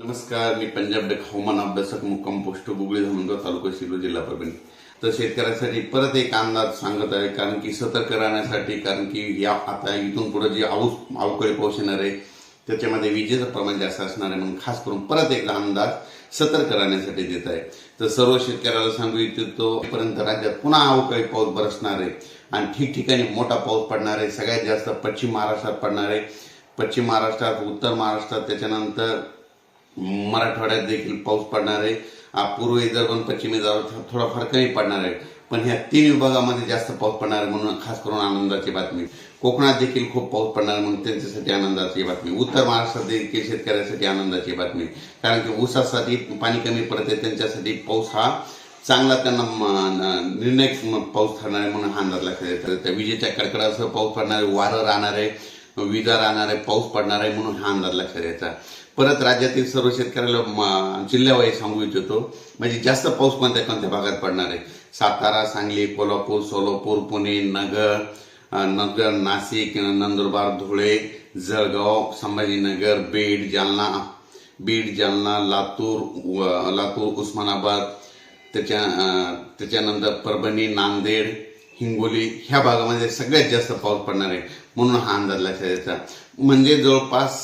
नमस्कार मी पंजाब डेक हवामान अभ्यासक मुक्काम पोस्ट गुगळी धामणगाव तालुका शिरो जिल्हा परभणी. तर शेतकऱ्यांसाठी परत एक अंदाज सांगत आहे कारण की सतर्क राहण्यासाठी कारण की या आता इथून पुढे जे आऊस अवकाळी पाऊस येणार आहे त्याच्यामध्ये विजेचं प्रमाण जास्त असणार आहे म्हणून खास करून परत एक अंदाज सतर्क राहण्यासाठी देत आहे. तर सर्व शेतकऱ्याला सांगू इच्छितो पर्यंत राज्यात पुन्हा अवकाळी पाऊस बरसणार आहे आणि ठिकठिकाणी मोठा पाऊस पडणार आहे सगळ्यात जास्त पश्चिम महाराष्ट्रात पडणार आहे. पश्चिम महाराष्ट्रात उत्तर महाराष्ट्रात त्याच्यानंतर मराठवाड्यात देखील पाऊस पडणार आहे. पूर्व विदर्भ आणि पश्चिम विदर्भात थोडाफार कमी पडणार आहे. पण ह्या तीन विभागामध्ये जास्त पाऊस पडणार आहे म्हणून खास करून आनंदाची बातमी. कोकणात देखील खूप पाऊस पडणार आहे म्हणून त्यांच्यासाठी आनंदाची बातमी. उत्तर महाराष्ट्रात देखील शेतकऱ्यांसाठी आनंदाची बातमी. कारण की ऊसासाठी पाणी कमी पडते त्यांच्यासाठी पाऊस हा चांगला त्यांना निर्णय पाऊस ठरणार आहे म्हणून हा अंदाज लक्षात येतात त्या विजेच्या कडकडासह पाऊस पडणार आहे वारं राहणार आहे. विजा राहणार आहे पाऊस पडणार आहे म्हणून हा अंदाज लक्षात यायचा. परत राज्यातील सर्व शेतकऱ्याला म- जिल्ह्यावाईज सांगू इच्छितो म्हणजे जास्त पाऊस कोणत्या कोणत्या भागात पडणार आहे? सातारा सांगली कोल्हापूर सोलापूर पुणे नगर नगर नाशिक नंदुरबार धुळे जळगाव संभाजीनगर बीड जालना बीड जालना लातूर लातूर उस्मानाबाद त्याच्या त्याच्यानंतर परभणी नांदेड हिंगोली ह्या भागामध्ये सगळ्यात जास्त पाऊस पडणार आहे. म्हणून हा अंदाज लक्षात यायचा म्हणजे जवळपास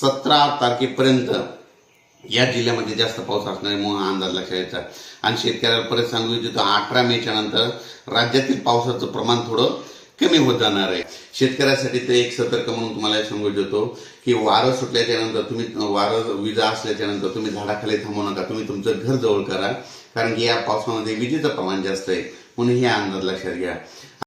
सतरा तारखेपर्यंत या जिल्ह्यामध्ये जास्त पाऊस असणार आहे म्हणून हा अंदाज लक्षात यायचा आणि शेतकऱ्याला परत सांगू इच्छितो अठरा मेच्या नंतर राज्यातील पावसाचं प्रमाण थोडं कमी होत जाणार आहे. शेतकऱ्यासाठी ते एक सतर्क म्हणून तुम्हाला सांगू इच्छितो की वारं सुटल्याच्या नंतर तुम्ही वारं विजा असल्याच्या नंतर तुम्ही झाडाखाली थांबू नका तुम्ही तुमचं घर जवळ करा कारण की या पावसामध्ये विजेचं प्रमाण जास्त आहे. म्हणून हे अंदाज लक्षात घ्या.